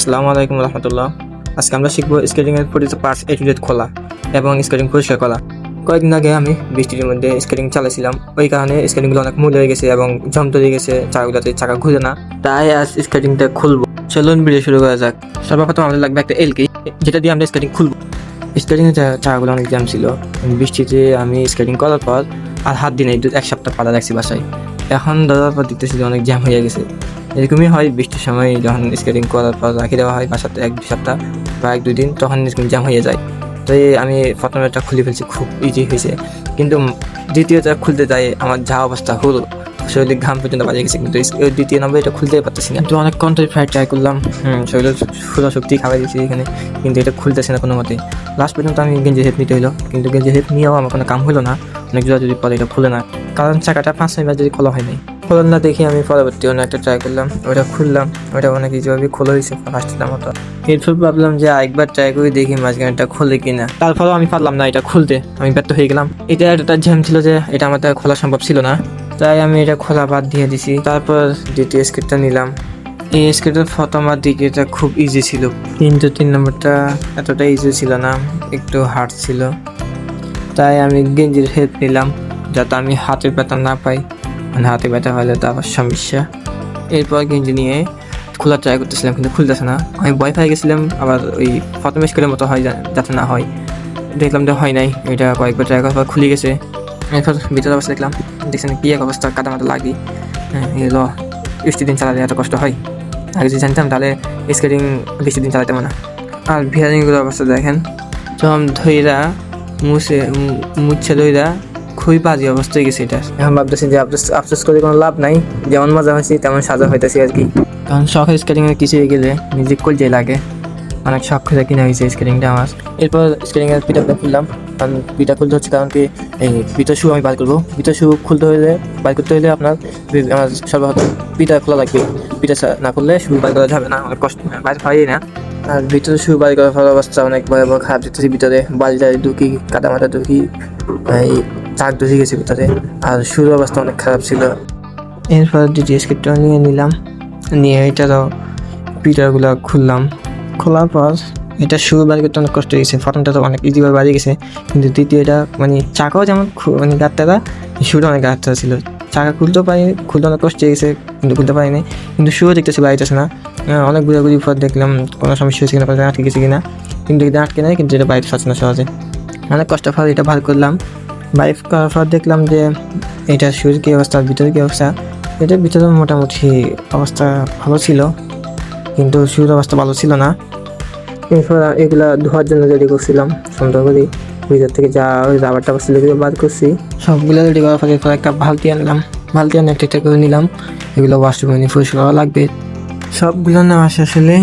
আসসালামু আলাইকুম রহমতুল্লাহ। আজকে আমরা শিখব স্কেটিং এর প্রতিটি পার্টস এ টু জেড খোলা এবং স্কেটিং পরিষ্কার করা। কয়েকদিন আগে আমি বৃষ্টির মধ্যে স্কেটিং চালাইছিলাম। ওই কারণে স্কেটিংগুলো অনেক মুলে হয়ে গেছে এবং জম তৈরি গেছে চাকাগুলোতে চাকা ঘুরে না। তাই আজ স্কেটিংটা খুলবো। চলুন ভিডিও শুরু করা যাক। সর্বপ্রথম আমাদের লাগবে একটা এলকি যেটা দিয়ে আমরা স্কেটিং খুলবো। স্কেটিং এর চাকাগুলো অনেক জ্যাম ছিল। বৃষ্টিতে আমি স্কেটিং করার পর আর হাত দিনে এক সপ্তাহ পাড়া রাখছি বাসায়। এখন পর দেখতেছি যে অনেক জ্যাম হয়ে গেছে। এরকমই হয় বৃষ্টির সময় যখন স্কেটিং করার পর রাখি দেওয়া হয় বাসাতে এক দুই সপ্তাহ বা এক দুই দিন তখন স্কেটিং জ্যাম হয়ে যায়। তো এই আমি প্রথমে একটা খুলে ফেলছি খুব ইজি হয়েছে। কিন্তু দ্বিতীয়টা খুলতে যাই আমার যা অবস্থা হলো শরীরে ঘাম পর্যন্ত বাজে গেছে কিন্তু দ্বিতীয় নম্বর এটা খুলতেই পারতেছি না। তো অনেক কন্ট্রোল ফ্রাই ট্রাই করলাম। হুম শরীরে পুরো শক্তি খাওয়াই দিয়েছি এখানে কিন্তু এটা খুলতেছে না কোনো মতে লাস্ট পর্যন্ত আমি গেঞ্জি হেপ নিতে হলো কিন্তু গেঞ্জি হেপ নিয়েও আমার কোনো কাম হলো না। অনেক জোড়া যদি পরে এটা খুলে না। কারণ চাকাটা পাঁচ মিনিট যদি খোলা হয় নাই। না দেখি আমি পরবর্তী অন্য একটা ট্রাই করলাম, ওটা খুললাম, ওটা অনেক ইজিভাবে খোলা হয়েছে ফার্স্টের মতো এরপর ভাবলাম যে একবার ট্রাই করে, দেখি মাঝখানেটা খুলে কিনা। তারপরেও আমি পারলাম না এটা খুলতে, আমি ব্যর্থ হয়ে গেলাম। এটা একটা জ্যাম ছিল যে এটা আমার খোলা সম্ভব ছিল না। তাই আমি এটা খোলা বাদ দিয়ে দিছি। তারপর দ্বিতীয় স্ক্রিপ্টটা নিলাম। এই স্ক্রিপ্টের প্রথম আর দ্বিতীয়টা খুব ইজি ছিল। কিন্তু তিন নম্বরটা এতটা ইজি ছিল না, একটু হার্ড ছিল। তাই আমি গেঞ্জির হেল্প নিলাম। যাতে আমি হাতে ব্যথা না পাই। মানে হাতে ব্যথা হলে তো আবার সমস্যা। এরপর গেঞ্জি নিয়ে খোলা ট্রাই করতেছিলাম, কিন্তু খুলতেছে না। আমি ভয় পেয়ে গেছিলাম, আবার ওই প্রথম স্কুলের মতো হয় যাতে না হয়। দেখলাম যে হয় নাই, এটা কয়েকবার ট্রাই করার পর খুলে গেছে। এরপর ভিতরে অবস্থা দেখলাম, দেখছেন কি এক অবস্থা কাদা মাথা লাগি। হ্যাঁ এগুলো বৃষ্টি দিন চালাতে এত কষ্ট হয়। আগে যদি জানতাম, তাহলে স্কেটিং বৃষ্টি দিন চালাতাম না। আর ভিয়ারিংগুলো অবস্থা দেখেন যখন ধইরা, মুছে মুছে ধইরা খুবই বাজে অবস্থায় গেছে এটা। এখন ভাবতেছি যে আফসোস আফসোস করে কোনো লাভ নাই। যেমন মজা হয়েছে তেমন সাজা হইতেছি আর কি। কারণ শখের স্কেটিং এর কিছু গেলে মিউজিক করতে লাগে। অনেক শখ করে কিনা হয়েছে স্কেটিংটা আমার। এরপর স্কেটিং এর পিঠাটা খুললাম। কারণ পিঠা খুলতে হচ্ছে কারণ কি এই পিঠা শু আমি বার করব। পিঠা শু খুলতে হলে বার করতে হলে আপনার আমার সর্বপ্রথম পিঠা খোলা লাগবে। পিঠা ছা- না খুললে শু বার করা যাবে না অনেক কষ্ট বাইরে পাই না। আর ভিতরে শু বার করার ফলে অবস্থা অনেক ভয়াবহ খারাপ দেখতেছি ভিতরে। বালিটায় ঢুকি কাদা মাথা ঢুকি এই চাক ঢুকে গেছে ভিতরে। আর শুর অবস্থা অনেক খারাপ ছিল। এরপর স্ক্রিপ্টটা নিয়ে নিলাম। নিয়ে এটারও পিটারগুলো খুললাম। খোলার পর এটা শুরু বাড়ি করতে অনেক কষ্ট হয়েছে। প্রথমটা তো অনেক ইজিভাবে বাড়ি গেছে। কিন্তু দ্বিতীয়টা মানে চাকাও যেমন মানে গাঁতটা শুরু অনেক গাঁতটা ছিল। চাকা খুলতেও পারি, খুলতে অনেক কষ্ট হয়ে গেছে, কিন্তু খুলতে পারিনি কিন্তু শুরু দেখতেছি বাড়িতেছে না। অনেক ঘুরাঘুরি পর দেখলাম কোনো সমস্যা হয়েছে কিনা আটকে গেছে কিনা। কিন্তু এটা আটকে নেয় কিন্তু এটা বাড়িতে পাচ্ছে না সহজে। অনেক কষ্ট ফল এটা ভালো করলাম। বাইক করার পর দেখলাম যে এটা শুরুর কী অবস্থা, ভিতরে কী অবস্থা? এটার ভিতরে মোটামুটি অবস্থা ভালো ছিল, কিন্তু শুরুর অবস্থা ভালো ছিল না। এরপর এগুলো ধোয়ার জন্য রেডি করছিলাম, সুন্দর করে ভিতর থেকে যা ওই রাবার টাবার ছিল বাদ করছি। সবগুলো রেডি করার পরে একটা বালতি আনলাম, বালতি আনে একটা করে নিলাম, এগুলো ওয়াশরুমে নিয়ে পরিষ্কার করা লাগবে। সবগুলো নেওয়া হলে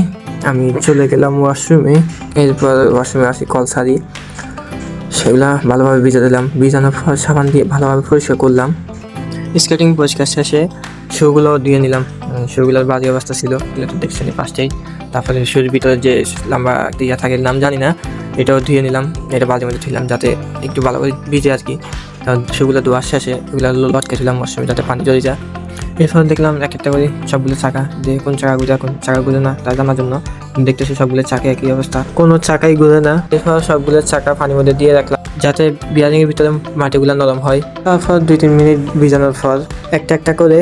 আমি চলে গেলাম ওয়াশরুমে এরপর ওয়াশরুমে আসি কল সারি সেগুলা ভালোভাবে ভিজে দিলাম। ভিজানোর পর সাবান দিয়ে ভালোভাবে পরিষ্কার করলাম। স্কেটিং পরিষ্কার শেষে শুগুলো দিয়ে নিলাম। শুগুলোর বাজে অবস্থা ছিল। এগুলো তো দেখছেন ফার্স্টেই তারপরে শুর ভিতরে যে লম্বা একটা ইয়া থাকে নাম জানি না, এটাও ধুয়ে নিলাম। এটা বাজে মধ্যে ধুইলাম, যাতে একটু ভালো করে ভিজে আর কি। কারণ সেগুলো ধোয়ার শেষে ওগুলো লটকে ছিলাম ওয়াশরুমে, যাতে পানি জড়ে যায়। এরপর দেখলাম এক একটা করে সবগুলো চাকা, যে কোন চাকা গুজা, কোন চাকা গুজে না, তা জানার জন্য দেখতেছি সবগুলো চাকা একই অবস্থা। কোনো চাকাই গুজে না। এরপর সবগুলো চাকা পানির মধ্যে দিয়ে রাখলাম। যাতে বিয়ারিং এর ভিতরে মাটিগুলো নরম হয়। তারপর দুই তিন মিনিট ভিজানোর পর একটা একটা করে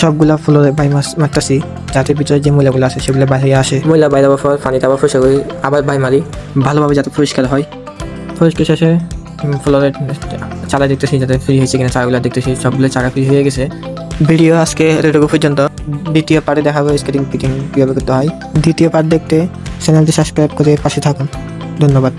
সবগুলা ফুলের বাই মাছ মারতেছি যাতে ভিতরে যে ময়লাগুলো আছে সেগুলো বাইরে আসে। ময়লা বাইরে পর পানিটা আবার পরিষ্কার করি আবার বাই মারি ভালোভাবে যাতে পরিষ্কার হয়। পরিষ্কার শেষে ফ্লোরে চালা দেখতেছি যাতে ফ্রি হয়েছে কিনা চাকাগুলো দেখতেছি সবগুলো চাকা ফ্রি হয়ে গেছে। ভিডিও আজকে এতটুকু পর্যন্ত। দ্বিতীয় পার্টে দেখাবো স্কেটিং ফিটিং কীভাবে করতে হয়। দ্বিতীয় পার্ট দেখতে চ্যানেলটি সাবস্ক্রাইব করে পাশে থাকুন। ধন্যবাদ।